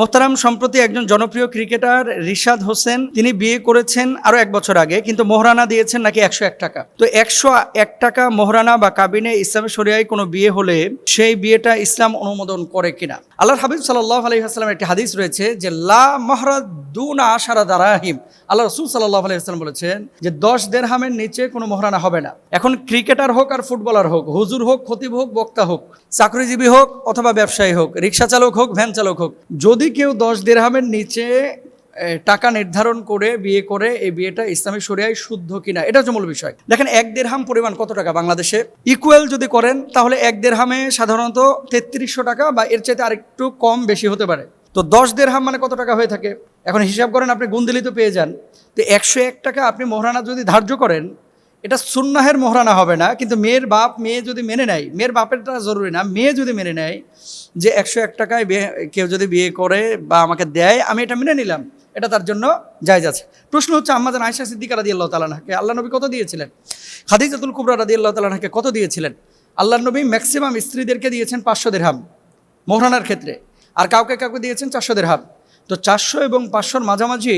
মোহতারাম সম্প্রতি একজন জনপ্রিয় ক্রিকেটার রিশাদ হোসেন, তিনি বিয়ে করেছেন আরও এক বছর আগে, কিন্তু মোহরানা দিয়েছেন নাকি একশো এক টাকা। তো একশো এক টাকা মোহরানা বা কাবিনে ইসলামের শরিয়ায় কোনো বিয়ে হলে সেই বিয়েটা ইসলাম অনুমোদন করে কিনা? আল্লাহ হাবিব সাল্লাহ আলহি আসসালামের একটি হাদিস রয়েছে যে, লা মহরা দুনা আশারা দারাহিম। আল্লাহ রসুল সাল্লাহ আলহি আসসালাম বলেছেন যে দশ দেড়হামের নিচে কোনো মোহরানা হবে না। এখন ক্রিকেটার হোক আর ফুটবলার হোক, হুজুর হোক, খতিব হোক, বক্তা হোক, চাকরিজীবী হোক অথবা ব্যবসায়ী হোক, রিক্সা চালক হোক, ভ্যান চালক হোক, যদি কেউ দশ দেড়হামের নিচে টাকা নির্ধারণ করে, বিয়ে করে, এই বিয়েটা ইসলামিক শরিয়ায় শুদ্ধ কিনা, এটা হচ্ছে মূল বিষয়। দেখেন এক দেড়হাম পরিমাণ কত টাকা বাংলাদেশে? ইকুয়াল যদি করেন, তাহলে এক দেড়হামে সাধারণত তেত্রিশশো টাকা বা এর চাইতে আরেকটু কম বেশি হতে পারে। তো দশ দেড়হাম মানে কত টাকা হয়ে থাকে? এখন হিসাব করেন, আপনি গুন্দিলি তো পেয়ে যান। তো একশো এক টাকা আপনি মহারানা যদি ধার্য করেন, এটা সুন্নাহের মহারানা হবে না, কিন্তু মেয়ের বাপ, মেয়ে যদি মেনে নেয়, মেয়ের বাপেরটা জরুরি না, মেয়ে যদি মেনে নেয় যে একশো এক টাকায় কেউ যদি বিয়ে করে বা আমাকে দেয়, আমি এটা মেনে নিলাম, এটা তার জন্য জায়জ আছে। প্রশ্ন হচ্ছে আম্মাজান আয়সা সিদ্দিকা রাদি আল্লাহ তালানাকে আল্লাহ নবী কত দিয়েছিলেন? খাদিজাতুল কুবরা রাদি আল্লাহ তালানাকে কত দিয়েছিলেন? আল্লাহ নবী ম্যাক্সিমাম স্ত্রীদেরকে দিয়েছেন পাঁচশো দেড়হাম, মোহরানার ক্ষেত্রে। আর কাউকে কাউকে দিয়েছেন চারশো দেড়হাম। তো চারশো এবং পাঁচশোর মাঝামাঝি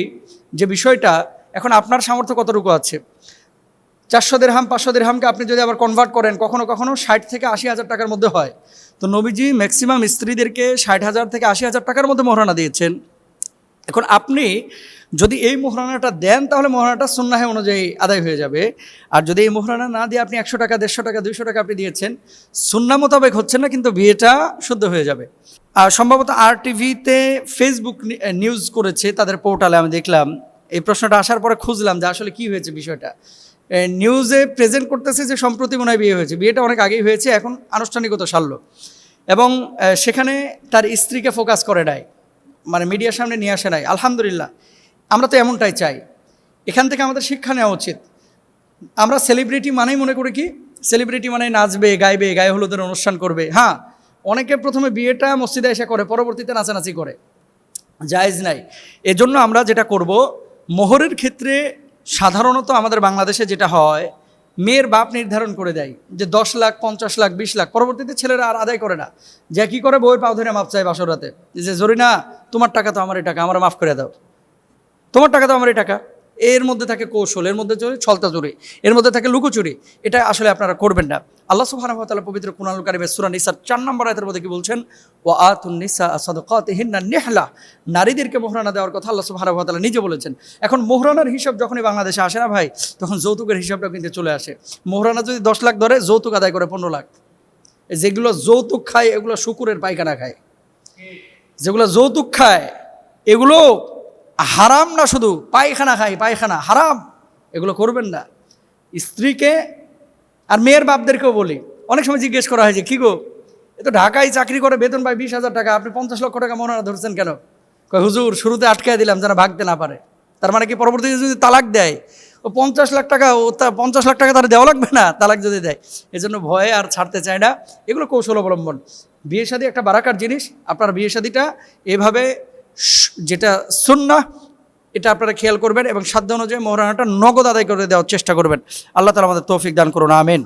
যে বিষয়টা, এখন আপনার সামর্থ্য কতটুকু আছে? চারশো দেড়হাম, পাঁচশো দেড়হামকে আপনি যদি আবার কনভার্ট করেন, কখনো কখনো ষাট থেকে আশি হাজার টাকার মধ্যে হয়। তো নবীজি ম্যাক্সিমাম স্ত্রীদেরকে ষাট হাজার থেকে আশি হাজার টাকার মধ্যে মোহরানা দিয়েছেন। এখন আপনি যদি এই মোহরানাটা দেন, তাহলে মোহরানাটা সুন্নাহে অনুযায়ী আদায় হয়ে যাবে। আর যদি এই মোহরানা না দিয়ে আপনি একশো টাকা, দেড়শো টাকা, দুইশো টাকা আপনি দিয়েছেন, সুন্না মোতাবেক হচ্ছে না, কিন্তু বিয়েটা শুদ্ধ হয়ে যাবে। সম্ভবত আর টিভিতে ফেসবুক নিউজ করেছে, তাদের পোর্টালে আমি দেখলাম। এই প্রশ্নটা আসার পরে খুঁজলাম যে আসলে কি হয়েছে বিষয়টা। নিউজে প্রেজেন্ট করতেছে যে সম্প্রতি মনে হয় বিয়ে হয়েছে। বিয়েটা অনেক আগেই হয়েছে, এখন আনুষ্ঠানিকতা সারল। এবং সেখানে তার স্ত্রীকে ফোকাস করে নাই। মানে মিডিয়ার সামনে নিয়ে আসে নাই। আলহামদুলিল্লাহ, আমরা তো এমনটাই চাই। এখান থেকে আমাদের শিক্ষা নেওয়া উচিত। আমরা সেলিব্রিটি মানেই মনে করি কি? সেলিব্রিটি মানে নাচবে, গাইবে, গায়ে হলুদের অনুষ্ঠান করবে। হ্যাঁ অনেকে প্রথমে বিয়েটা মসজিদে এসে করে, পরবর্তীতে নাচানাচি করে। জায়েজ নাই। এজন্য আমরা যেটা করব, মোহরের ক্ষেত্রে সাধারণত আমাদের বাংলাদেশে যেটা হয়, মেয়ের বাপ নির্ধারণ করে দেয় যে দশ লাখ, পঞ্চাশ লাখ, বিশ লাখ। পরবর্তীতে ছেলেরা আর আদায় করে না। যে কী করে? বউয়ের পাও ধরে মাপ চায় বাসরাতে যে জরিনা, তোমার টাকা তো আমারই টাকা, আমার মাফ করে দাও। তোমার টাকা তো আমারই টাকা। এর মধ্যে থাকে কৌশল, এর মধ্যে চলে ছলতা চুরি এর মধ্যে থাকে লুকোচুরি। এটা আসলে আপনারা করবেন না। আল্লাহ সুবহানাহু তাআলা পবিত্র কুরআনুল কারিমে সূরা নিসার 4 নম্বর আয়াতের মধ্যে কি বলছেন? ওয়া আতুন নিসা সাদাকাতিহিন্না নিহলা। নারীদেরকে মোহরানা দেওয়ার কথা আল্লাহ সুবহানাহু ওয়া তাআলা নিজে বলেছেন। এখন মোহরানার হিসাব যখনই বাংলাদেশে আসে না ভাই, তখন যৌতুকের হিসাবটা কিন্তু চলে আসে। মোহরানা যদি 10 লাখ ধরে, যৌতুক আদায় করে 15 লাখ। যেগুলো যৌতুক খায়, এগুলো শুকুরের পায়খানা খায়। যেগুলো যৌতুক খায়, এগুলো হারাম না শুধু? পায়খানা খায় পায়খানা। হারাম। এগুলো করবেন না। স্ত্রীকে আর মেয়ের বাপদেরকেও বলি। অনেক সময় জিজ্ঞেস করা হয় যে, কী গো? এ তো ঢাকায় চাকরি করে বেতন পায় বিশ হাজার টাকা। আপনি পঞ্চাশ লক্ষ টাকা মনে ধরছেন কেন? কয়, হুজুর, শুরুতে আটকায় দিলাম যেন ভাগতে না পারে। তার মানে কি পরবর্তীতে যদি তালাক দেয়, ও পঞ্চাশ লাখ টাকা, ও তা পঞ্চাশ লাখ টাকা তার দেওয়া লাগবে না? তালাক যদি দেয়। এজন্য ভয়ে আর ছাড়তে চায় না। এগুলো কৌশল অবলম্বন। বিয়ে শাদী একটা বারাকার জিনিস। আপনার বিয়ে শাদীটা এভাবে যেটা সুন্না এটা আপনারা খেয়াল করবেন এবং সাধ্য অনুযায়ী মহারানাটা নগদ আদায় করে দেওয়ার চেষ্টা করবেন। আল্লাহ তালা আমাদের তৌফিক দান করুন, আমিন।